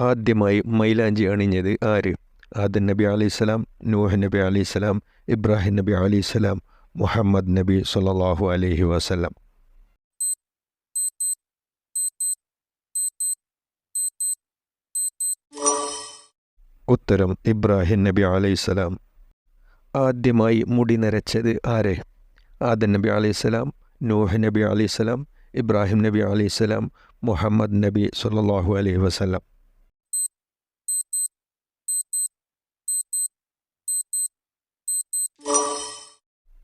ആദ്യമായി മൈലാഞ്ചി അണിഞ്ഞത് ആര്? ആദൻ നബി അലി ഇസ്ലാം നൂഹ് നബി അലി ഇസ്ലാം ഇബ്രാഹിം നബി അലി ഇസ്ലാം മുഹമ്മദ് നബി സല്ലാഹു അലഹി വസല്ലം. ഉത്തരം ഇബ്രാഹിം നബി അലൈഹിസ്സലാം ആദ്യമായി മുടി നരച്ചത് ആരെ? ആദൻ നബി അലൈഹിസ്സലാം നൂഹ് നബി അലൈഹിസ്സലാം ഇബ്രാഹിം നബി അലൈഹിസ്സലാം മുഹമ്മദ് നബി സല്ലാഹു അലൈഹി വസല്ലം.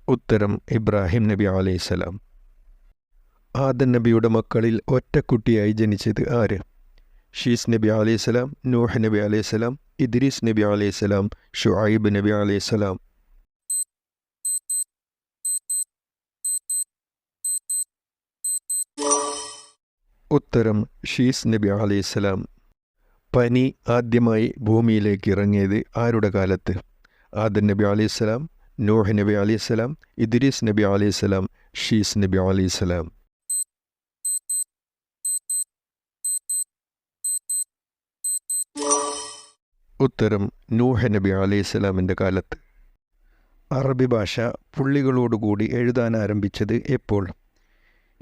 ഉത്തരം ഇബ്രാഹിം നബി അലൈഹിസ്സലാം ആദൻ നബിയുടെ മക്കളിൽ ഒറ്റക്കുട്ടിയായി ജനിച്ചത് ആര്? ഷീസ് നബി അലൈഹിസ്സലാം നൂഹ് നബി അലൈഹിസ്സലാം ഇദ്രീസ് നബി അലൈഹിസ്സലാം ഷുഐബ് നബി അലൈഹിസ്സലാം ഉത്തരം ഷീസ് നബി അലൈഹിസ്സലാം പനി ആദ്യമായി ഭൂമിയിലേക്ക് ഇറങ്ങിയത് ആരുടെ കാലത്ത്? ആദൻ നബി അലൈഹിസ്സലാം നൂഹ് നബി അലൈഹിസ്സലാം ഇദ്രീസ് നബി അലൈഹിസ്സലാം ഷീസ് നബി അലൈഹിസ്സലാം ഉത്തരം നൂഹ് നബി അലൈഹിസ്സലാമിന്റെ കാലത്ത്. അറബി ഭാഷ പുള്ളികളോടുകൂടി എഴുതാൻ ആരംഭിച്ചത് എപ്പോൾ?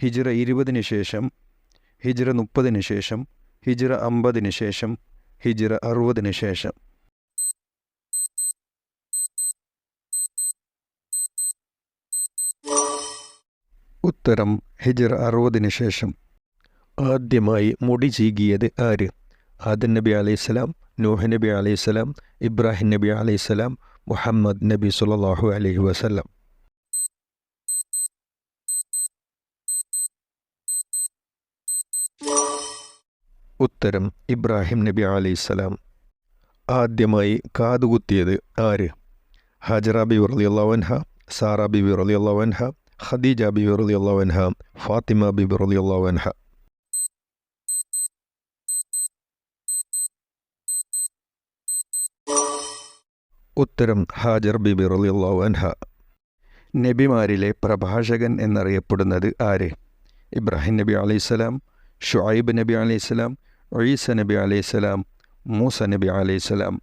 ഹിജ്റ ഇരുപതിന് ശേഷം ഹിജ്റ മുപ്പതിന് ശേഷം ഹിജ്റ അമ്പതിന് ശേഷം ഹിജ്റ അറുപതിന് ശേഷം. ഉത്തരം ഹിജ്റ അറുപതിന് ശേഷം. ആദ്യമായി മുടി ചീകിയത് ആര്? ആദൻ നബി അലൈഹിസ്സലാം നൂഹ് നബി അലൈഹിസ്സലാം ഇബ്രാഹിം നബി അലൈഹിസ്സലാം മുഹമ്മദ് നബി സുല്ലാഹു അലൈഹി വസല്ലം. ഉത്തരം ഇബ്രാഹിം നബി അലൈഹിസ്സലാം ആദ്യമായി കാതുകുത്തിയത് ആര്? ഹജറ ബിബി റളിയല്ലാഹുഅൻഹ സാറ ബിബി റളിയല്ലാഹുഅൻഹ ഖദീജ ബിബി അള്ളാവൻഹ ഫാത്തിമ ബിബി അള്ളാവൻഹ ഉത്തരം ഹാജർ ബിബി റളിയല്ലാഹു അൻഹ. നബിമാരിലെ പ്രഭാഷകൻ എന്നറിയപ്പെടുന്നത് ആര്? ഇബ്രാഹിം നബി അലൈഹിസ്സലാം ഷുഐബ് നബി അലൈഹിസ്സലാം ഈസ നബി അലൈഹിസ്സലാം മൂസ നബി അലൈഹിസ്സലാം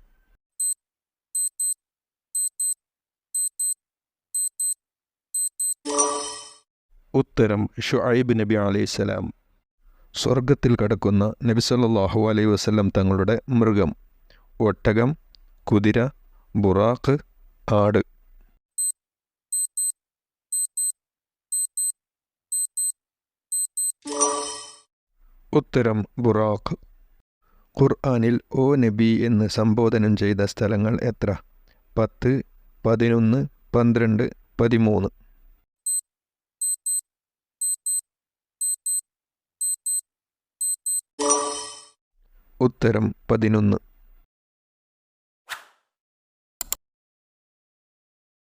ഉത്തരം ഷുഐബ് നബി അലൈഹിസ്സലാം സ്വർഗത്തിൽ കടക്കുന്ന നബി സല്ലല്ലാഹു അലൈഹി വസ്ലം തങ്ങളുടെ മൃഗം ഒട്ടകം കുതിര ബുറാഖ് ആട്. ഉത്തരം ബുറാഖ്. ഖുർആാനിൽ ഓ നബി എന്ന് സംബോധനം ചെയ്ത സ്ഥലങ്ങൾ എത്ര? പത്ത് പതിനൊന്ന് പന്ത്രണ്ട് പതിമൂന്ന്. ഉത്തരം പതിനൊന്ന്